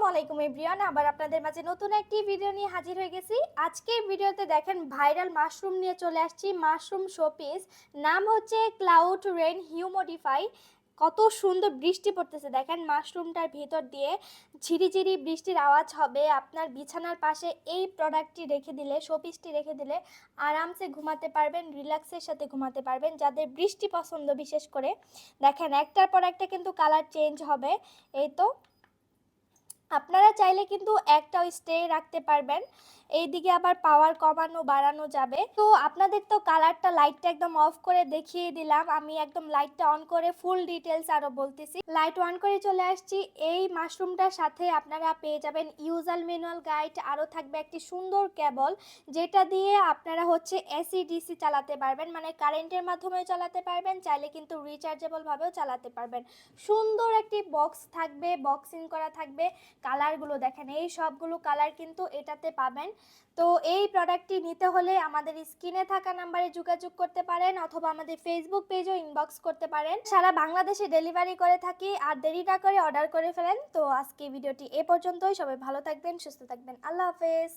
আসসালামু আলাইকুম, এভরিওয়ান। আবার আপনাদের মাঝে নতুন একটি ভিডিও নিয়ে হাজির হয়ে গেছি। আজকের ভিডিওতে দেখেন ভাইরাল মাশরুম নিয়ে চলে আসছি। Mushroom showpiece. নাম হচ্ছে ক্লাউড রেন হিউমোডিফাই। কত সুন্দর বৃষ্টি পড়তেছে। দেখেন মাশরুমটার ভেতর দিয়ে ঝিরিঝিরি বৃষ্টির আওয়াজ হবে। আপনার বিছানার পাশে এই প্রোডাক্টটি রেখে দিলে, শোপিসটি রেখে দিলে আরামসে ঘুমাতে পারবেন, রিল্যাক্সের সাথে ঘুমাতে পারবেন, যাদের বৃষ্টি পছন্দ বিশেষ করে। দেখেন একটার পর একটা কিন্তু কালার চেঞ্জ হবে। এই তো আপনারা চাইলে কিন্তু একটাও স্টে রাখতে পারবেন। এইদিকে আবার পাওয়ার কমানো, বাড়ানো যাবে। তো আপনাদের তো কালারটা লাইটটা একদম অফ করে দেখিয়ে দিলাম। আমি একদম লাইটটা অন করে ফুল ডিটেলস আরও বলতেছি। লাইট অন করে চলে আসছি। এই মাশরুমটার সাথে আপনারা পেয়ে যাবেন ইউজাল ম্যানুয়াল গাইড আরও থাকবে একটি সুন্দর কেবল যেটা দিয়ে আপনারা হচ্ছে এসি ডিসি চালাতে পারবেন। মানে কারেন্টের মাধ্যমে চালাতে পারবেন, চাইলে কিন্তু রিচার্জেবল ভাবেও চালাতে পারবেন। সুন্দর একটি বক্স থাকবে বক্সিং করা থাকবে। কালারগুলো দেখেন, এই সবগুলো কালার কিন্তু এটাতে পাবেন। তো এই প্রোডাক্টটি নিতে হলে আমাদের স্ক্রিনে থাকা নাম্বারে যোগাযোগ করতে পারেন অথবা আমাদের ফেসবুক পেজও ইনবক্স করতে পারেন। সারা বাংলাদেশে ডেলিভারি করে থাকি, আর দেরি না করে অর্ডার করে ফেলেন। তো আজকে ভিডিওটি এ পর্যন্তই। সবাই ভালো থাকবেন, সুস্থ থাকবেন। আল্লাহ হাফেজ।